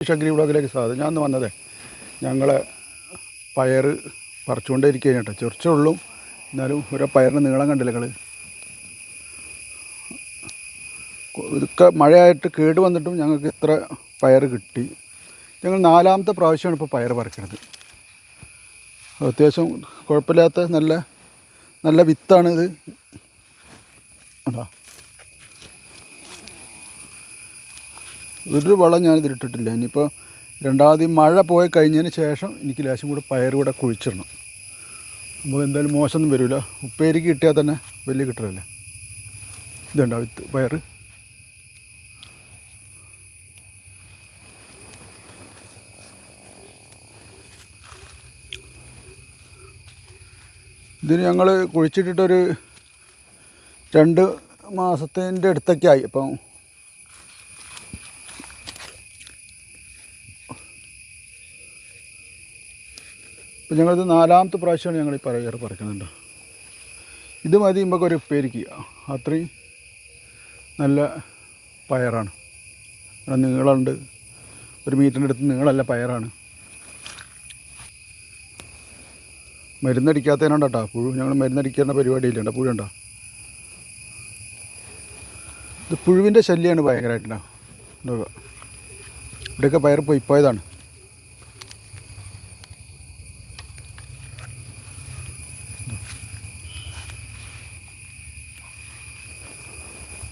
ഷഗ്രി ബ്ലോക്കിലേക്ക് സ്വാഗതം. ഞാൻ വന്നതേ ഞങ്ങൾ പയർ പറിച്ചുകൊണ്ടേ ഇരിക്കുകയാണ് കേട്ടോ ചെറിച്ചുള്ളൂ എന്നാലും ഓരോ പയറിന് നീളം കണ്ടില്ല ഇതൊക്കെ മഴയായിട്ട് കേട് വന്നിട്ടും ഞങ്ങൾക്ക് ഇത്ര പയർ കിട്ടി. ഞങ്ങൾ നാലാമത്തെ പ്രാവശ്യമാണ് ഇപ്പോൾ പയർ പറിക്കുന്നത് അത്യാവശ്യം കുഴപ്പമില്ലാത്ത നല്ല നല്ല വിത്താണ് ഇത്. അതാ ഒരു വളം ഞാൻ ഇട്ടിട്ടില്ല. ഇനിയിപ്പോൾ രണ്ടാമത് മഴ പോയി കഴിഞ്ഞതിന് ശേഷം എനിക്ക് ലേശം കൂടെ പയർ കൂടെ കുഴിച്ചിടണം. അപ്പോൾ എന്തായാലും മോശമൊന്നും വരില്ല ഉപ്പേരിക്ക് കിട്ടിയാൽ തന്നെ വലിയ കിട്ടലല്ലേ? ഇതുണ്ടാവും വിത്ത് പയർ ഇതിന് ഞങ്ങൾ കുഴിച്ചിട്ടിട്ടൊരു രണ്ട് മാസത്തിന്റെ അടുത്തൊക്കെ ആയി. അപ്പം ഇപ്പം ഞങ്ങളിത് നാലാമത്തെ പ്രാവശ്യമാണ് ഞങ്ങൾ ഈ പയർ പറിക്കുന്നുണ്ട് ഇത് മതി നമുക്ക് ഒരു ഉപ്പേരിക്ക്. അത്രയും നല്ല പയറാണ്. ഇവിടെ നീളമുണ്ട്. ഒരു മീറ്ററിന്റെ അടുത്ത് നീളമല്ല പയറാണ്. മരുന്നടിക്കാത്തതിനുണ്ട് കേട്ടോ പുഴു ഞങ്ങൾ മരുന്നടിക്കുന്ന പരിപാടിയില്ല പുഴു ഉണ്ടോ? ഇത് പുഴുവിന്റെ ശല്യമാണ് ഭയങ്കരമായിട്ടുണ്ടോ ഇവിടെയൊക്കെ പയർ പോയി പോയതാണ്